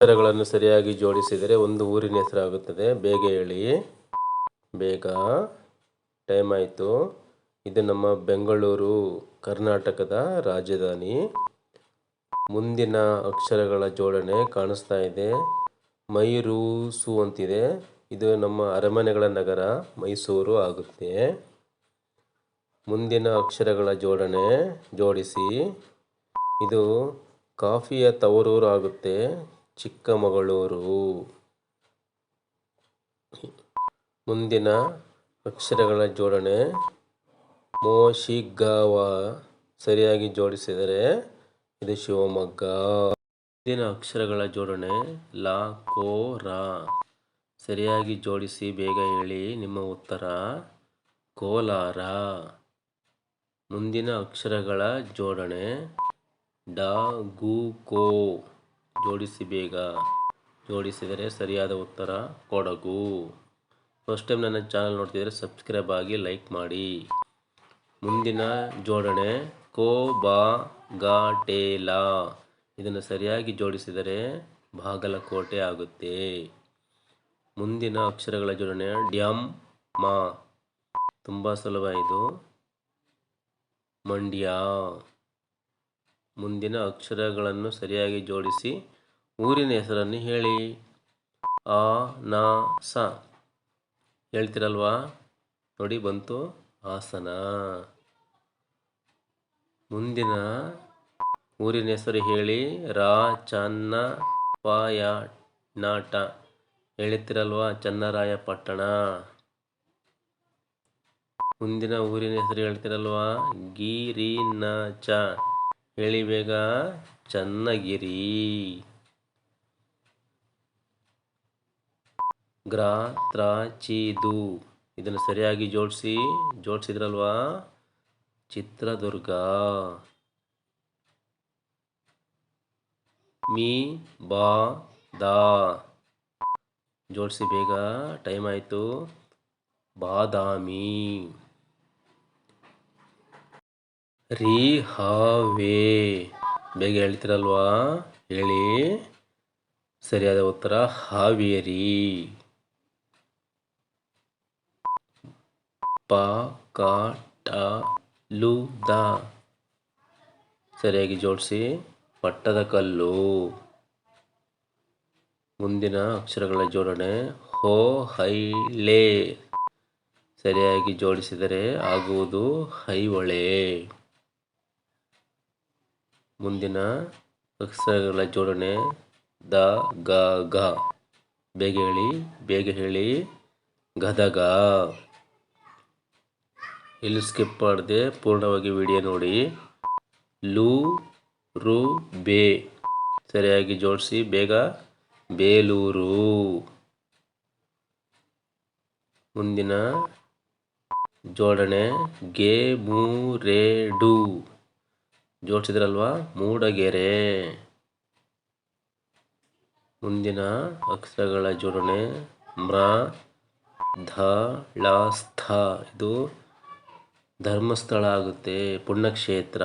ಅಕ್ಷರಗಳನ್ನು ಸರಿಯಾಗಿ ಜೋಡಿಸಿದರೆ ಒಂದು ಊರಿನ ಹೆಸರಾಗುತ್ತದೆ ಬೇಗ ಹೇಳಿ ಬೇಗ. ಟೈಮ್ ಆಯಿತು. ಇದು ನಮ್ಮ ಬೆಂಗಳೂರು, ಕರ್ನಾಟಕದ ರಾಜಧಾನಿ. ಮುಂದಿನ ಅಕ್ಷರಗಳ ಜೋಡಣೆ ಕಾಣಿಸ್ತಾ ಇದೆ. ಮೈರೂಸು ಅಂತಿದೆ. ಇದು ನಮ್ಮ ಅರಮನೆಗಳ ನಗರ, ಮೈಸೂರು ಆಗುತ್ತೆ. ಮುಂದಿನ ಅಕ್ಷರಗಳ ಜೋಡಣೆ ಜೋಡಿಸಿ. ಇದು ಕಾಫಿಯ ತವರೂರು ಆಗುತ್ತೆ. ಚಿಕ್ಕಮಗಳೂರು. ಮುಂದಿನ ಅಕ್ಷರಗಳ ಜೋಡಣೆ. ಮೋಶಿಗಾವ. ಸರಿಯಾಗಿ ಜೋಡಿಸಿದರೆ ಇದು ಶಿವಮೊಗ್ಗ. ಮುಂದಿನ ಅಕ್ಷರಗಳ ಜೋಡಣೆ. ಲಾ, ಕೋ, ರಾ. ಸರಿಯಾಗಿ ಜೋಡಿಸಿ ಬೇಗ ಹೇಳಿ ನಿಮ್ಮ ಉತ್ತರ. ಕೋಲಾರ. ಮುಂದಿನ ಅಕ್ಷರಗಳ ಜೋಡಣೆ. ಡ, ಗು, ಕೋ. ಜೋಡಿಸಿ ಬೇಗ ಜೋಡಿಸಿದರೆ ಸರಿಯಾದ ಉತ್ತರ ಕೊಡಗು. ಫಸ್ಟ್ ಟೈಮ್ ನನ್ನ ಚಾನಲ್ ನೋಡ್ತಿದ್ರೆ ಸಬ್ಸ್ಕ್ರೈಬ್ ಆಗಿ ಲೈಕ್ ಮಾಡಿ. ಮುಂದಿನ ಜೋಡಣೆ ಕೋ ಬಾ ಗಾ ಟೇ ಲಾ ಇದನ್ನು ಸರಿಯಾಗಿ ಜೋಡಿಸಿದರೆ ಬಾಗಲಕೋಟೆ ಆಗುತ್ತೆ. ಮುಂದಿನ ಅಕ್ಷರಗಳ ಜೋಡಣೆ ಡ್ಯಾಮ್ ಮಾ. ತುಂಬ ಸುಲಭ ಇದು. ಮಂಡ್ಯ. ಮುಂದಿನ ಅಕ್ಷರಗಳನ್ನು ಸರಿಯಾಗಿ ಜೋಡಿಸಿ ಊರಿನ ಹೆಸರನ್ನು ಹೇಳಿ. ಆ, ನ, ಸ. ಹೇಳ್ತಿರಲ್ವಾ? ನೋಡಿ ಬಂತು ಹಾಸನ ಮುಂದಿನ ಊರಿನ ಹೆಸರು ಹೇಳಿ. ರಾ ಚನ್ನ ಪಾಯ ನಾಟ ಹೇಳ್ತಿರಲ್ವಾ ಚನ್ನರಾಯಪಟ್ಟಣ. ಮುಂದಿನ ಊರಿನ ಹೆಸರು ಹೇಳ್ತಿರಲ್ವಾ? ಗಿರಿನಚ. ಹೇಳಿ ಬೇಗ. ಚನ್ನಗಿರಿ. ಗ್ರಾ ತ್ರ ಚಿ ದು ಇದನ್ನು ಸರಿಯಾಗಿ ಜೋಡಿಸಿ, ಜೋಡಿಸಿದ್ರಲ್ವಾ? ಚಿತ್ರದುರ್ಗ. ಮೀ, ಬಾ, ದಾ. ಜೋಡಿಸಿ ಬೇಗ. ಟೈಮ್ ಆಯಿತು. ಬಾದಾಮಿ. ರೀ ಹಾವೇ ಬೇಗ ಹೇಳ್ತಿರಲ್ವಾ? ಹೇಳಿ. ಸರಿಯಾದ ಉತ್ತರ, ಹಾವೇರಿ. ಪ, ಕ, ಟ, ಲು, ದ. ಸರಿಯಾಗಿ ಜೋಡಿಸಿ. ಪಟ್ಟದ ಕಲ್ಲು. ಮುಂದಿನ ಅಕ್ಷರಗಳ ಜೋಡಣೆ, ಹೋ, ಹೈ, ಲೇ. ಸರಿಯಾಗಿ ಜೋಡಿಸಿದರೆ ಆಗುವುದು ಹೈಹೊಳೆ ಮುಂದಿನ ಅಕ್ಷರಗಳ ಜೋಡಣೆ ದ ಗ ಗ ಬೇಗ ಹೇಳಿ ಬೇಗ ಹೇಳಿ. ಗದಗ ಇಲ್ಲಿ ಸ್ಕಿಪ್ ಮಾಡದೆ, ಪೂರ್ಣವಾಗಿ ವಿಡಿಯೋ ನೋಡಿ. ಲು, ರು, ಬೇ. ಸರಿಯಾಗಿ ಜೋಡಿಸಿ, ಬೇಗ. ಬೇಲೂರು. ಮುಂದಿನ ಜೋಡಣೆ ಗೆ ಮೂರೇಡು ಜೋಡಿಸಿದ್ರಲ್ವಾ? ಮೂಡಗೆರೆ. ಮುಂದಿನ ಅಕ್ಷರಗಳ ಜೋಡಣೆ. ಮ್ರ, ಧ, ಳ, ಸ್ಥ. ಇದು ಧರ್ಮಸ್ಥಳ ಆಗುತ್ತೆ. ಪುಣ್ಯಕ್ಷೇತ್ರ.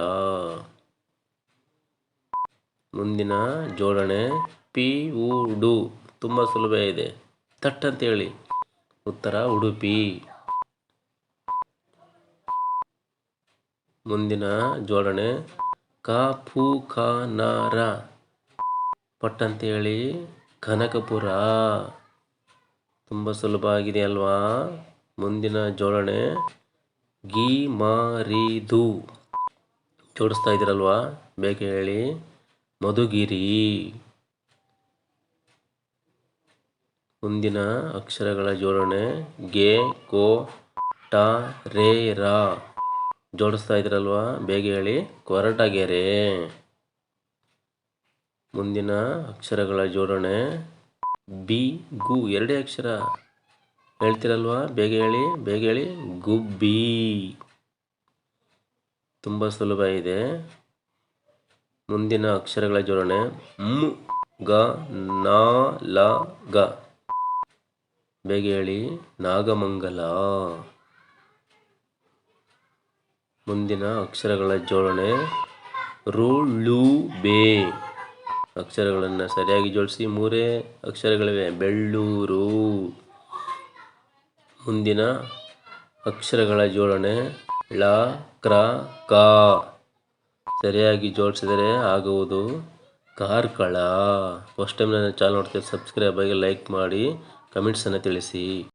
ಮುಂದಿನ ಜೋಡಣೆ. ಪಿ, ಉ ಡು ತುಂಬ ಸುಲಭ ಇದೆ. ತಟ್ ಅಂತೇಳಿ. ಉತ್ತರ ಉಡುಪಿ. ಮುಂದಿನ ಜೋಡಣೆ. ಕ ಫು ಖ ನ ರ ಪಟ್ ಅಂತೇಳಿ ಕನಕಪುರ. ತುಂಬ ಸುಲಭ ಆಗಿದೆ ಅಲ್ವಾ? ಮುಂದಿನ ಜೋಡಣೆ. ಗಿ ದು ಜೋಡಿಸ್ತಾ ಇದ್ದೀರಲ್ವಾ? ಬೇಗ ಹೇಳಿ. ಮಧುಗಿರಿ. ಮುಂದಿನ ಅಕ್ಷರಗಳ ಜೋಡಣೆ. ಗೆ ಕೋ ಟ ರೇ ರಾ. ಜೋಡಿಸ್ತಾ ಇದ್ರಲ್ವಾ? ಬೇಗ ಹೇಳಿ. ಕೊರಟಗೆರೆ. ಮುಂದಿನ ಅಕ್ಷರಗಳ ಜೋಡಣೆ. ಬಿ, ಗು. ಎರಡೇ ಅಕ್ಷರ. ಹೇಳ್ತಿರಲ್ವಾ? ಬೇಗ ಹೇಳಿ ಬೇಗ ಹೇಳಿ. ಗುಬ್ಬಿ. ತುಂಬ ಸುಲಭ ಇದೆ. ಮುಂದಿನ ಅಕ್ಷರಗಳ ಜೋಡಣೆ. ಮ್, ಗ, ನ, ಲ, ಗ. ಬೇಗ ಹೇಳಿ. ನಾಗಮಂಗಲ. ಮುಂದಿನ ಅಕ್ಷರಗಳ ಜೋಡಣೆ. ರು ಲು ಬೇ. ಅಕ್ಷರಗಳನ್ನು ಸರಿಯಾಗಿ ಜೋಡಿಸಿ ಮೂರೇ ಅಕ್ಷರಗಳಿವೆ. ಬೆಳ್ಳೂರು ಮುಂದಿನ ಅಕ್ಷರಗಳ ಜೋಡಣೆ. ಳ, ಕ್ರ, ಕ. ಸರಿಯಾಗಿ ಜೋಡಿಸಿದರೆ ಆಗುವುದು ಕಾರ್ಕಳ. ಫಸ್ಟ್ ಟೈಮ್ ನನ್ನ ಚಾನಲ್ ನೋಡ್ತೀವಿ ಸಬ್ಸ್ಕ್ರೈಬ್ ಆಗಿ ಲೈಕ್ ಮಾಡಿ, ಕಮೆಂಟ್ಸನ್ನು ತಿಳಿಸಿ.